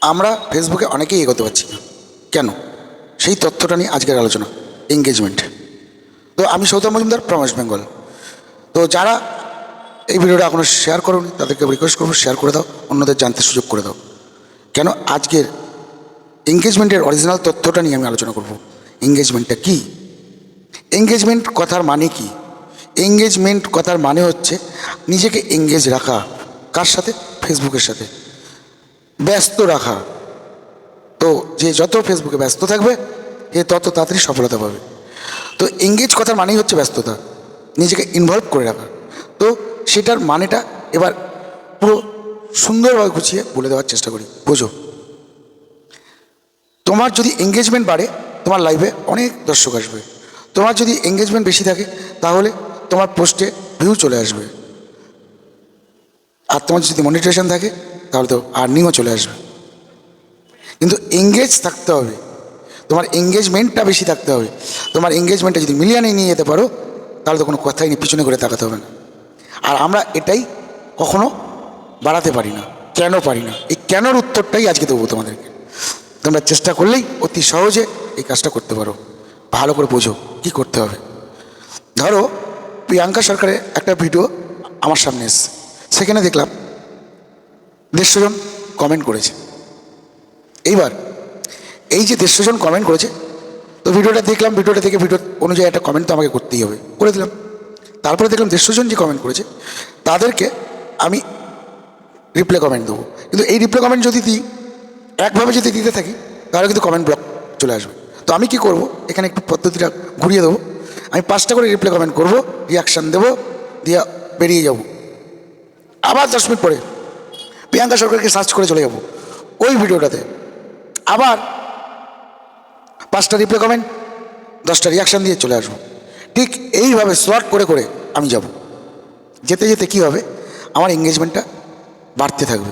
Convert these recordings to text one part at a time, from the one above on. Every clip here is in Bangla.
আমরা ফেসবুকে অনেকেই এগোতে পারছি না। কেন? সেই তথ্যটা নিয়ে আজকের আলোচনা এঙ্গেজমেন্ট তো আমি সৌতম মজুমদার ওয়েস্ট বেঙ্গল তো যারা এই ভিডিওটা এখনও শেয়ার করুন, তাদেরকে রিকোয়েস্ট করব শেয়ার করে দাও, অন্যদের জানতে সুযোগ করে দাও। কেন? আজকের এঙ্গেজমেন্টের অরিজিনাল তথ্যটা নিয়ে আমি আলোচনা করব। এঙ্গেজমেন্টটা কী? এঙ্গেজমেন্ট কথার মানে কি? এঙ্গেজমেন্ট কথার মানে হচ্ছে নিজেকে এঙ্গেজ রাখা। কার সাথে? ফেসবুকের সাথে। ব্যস্ত রাখা। তো যে যত ফেসবুকে ব্যস্ত থাকবে সে তত তাড়াতাড়ি সফলতা পাবে। তো এঙ্গেজ কথার মানেই হচ্ছে ব্যস্ততা। নিজেকে ইনভলভ করে রাখা। তো সেটার মানেটা এবার পুরো সুন্দরভাবে গুছিয়ে বলে দেওয়ার চেষ্টা করি। বোঝো? তোমার যদি এঙ্গেজমেন্ট বাড়ে, তোমার লাইফে অনেক দর্শক আসবে। তোমার যদি এঙ্গেজমেন্ট বেশি থাকে, তাহলে তোমার পোস্টে ভিউ চলে আসবে। আর তোমার যদি মনিটেশন থাকে তাহলে তো আর্নিংও চলে আসবে। কিন্তু এঙ্গেজ থাকতে হবে। তোমার এঙ্গেজমেন্টটা বেশি থাকতে হবে। তোমার এঙ্গেজমেন্টটা যদি মিলিয়নে নিয়ে যেতে পারো, তাহলে তো কোনো কথাই নেই, পিছনে করে তাকাতে হবে না। আর আমরা এটাই কখনো বাড়াতে পারি না, কেন পারি না? এই কেনর উত্তরটাই আজকে দেবো তোমাদেরকে। তোমরা চেষ্টা করলেই অতি সহজে এই কাজটা করতে পারো। ভালো করে বোঝো কী করতে হবে। ধরো, প্রিয়াঙ্কা সরকারের একটা ভিডিও আমার সামনে এসছে। সেখানে দেখলাম দেড়শো জন কমেন্ট করেছে। এইবার, এই যে দেড়শো জন কমেন্ট করেছে, তো ভিডিওটা দেখলাম, ভিডিওটা থেকে ভিডিও অনুযায়ী একটা কমেন্ট তো আমাকে করতেই হবে। করে দিলাম। তারপরে দেখলাম দেড়শো জন যে কমেন্ট করেছে, তাদেরকে আমি রিপ্লাই কমেন্ট দেবো। কিন্তু এই রিপ্লাই কমেন্ট যদি দিই, একভাবে যদি দিতে থাকি, তাহলে কিন্তু কমেন্ট ব্লক চলে আসবে। তো আমি কি করব? এখানে একটু পদ্ধতিটা ঘুরিয়ে দেবো। আমি পাঁচটা করে রিপ্লাই কমেন্ট করব রিয়াকশান দেবো, দিয়ে বেরিয়ে যাব। আবার দশ মিনিট পরে প্রিয়াঙ্কা সরকারকে সার্চ করে চলে যাব ওই ভিডিওটাতে। আবার পাঁচটা রিপ্লাই কমেন্ট দশটা রিয়াকশান দিয়ে চলে আসব। ঠিক এইভাবে শর্ট করে করে আমি যাব। যেতে যেতে কী হবে? আমার এঙ্গেজমেন্টটা বাড়তে থাকবে।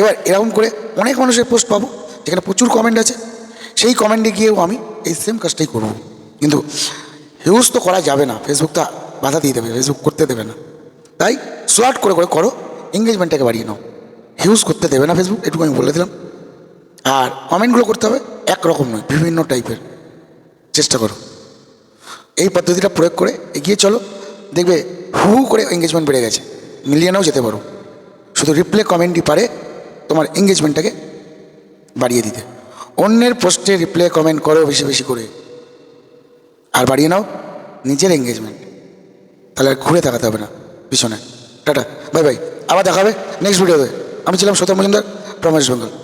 এবার এরকম করে অনেক মানুষের পোস্ট পাবো, যেখানে প্রচুর কমেন্ট আছে। সেই কমেন্টে গিয়েও আমি এই সেম কাজটাই করব। কিন্তু হিউজ তো করা যাবে না। ফেসবুকটা বাধা দিয়ে দেবে ফেসবুক করতে দেবে না। তাই শর্ট করে করে করো এঙ্গেজমেন্টটাকে বাড়িয়ে নাও। হিউজ করতে দেবে না ফেসবুক এটুকু আমি বলে দিলাম। আর কমেন্টগুলো করতে হবে, একরকম নয়, বিভিন্ন টাইপের চেষ্টা করো। এই পদ্ধতিটা প্রয়োগ করে এগিয়ে চলো। দেখবে হু করে এঙ্গেজমেন্ট বেড়ে গেছে। মিলিয়নেও যেতে পারো। শুধু রিপ্লে কমেন্টই পারে তোমার এঙ্গেজমেন্টটাকে বাড়িয়ে দিতে। অন্যের পোস্টে রিপ্লে কমেন্ট করো বেশি বেশি করে। আর বাড়িয়ে নাও নিজের এঙ্গেজমেন্ট তাহলে আর ঘুরে তাকাতে হবে না। পিছনে। Ta ta. Bye bye. আবার দেখাবে নেক্সট ভিডিওতে আমি ছিলাম সৌতম মজুমদার প্রমেশ বেঙ্গল।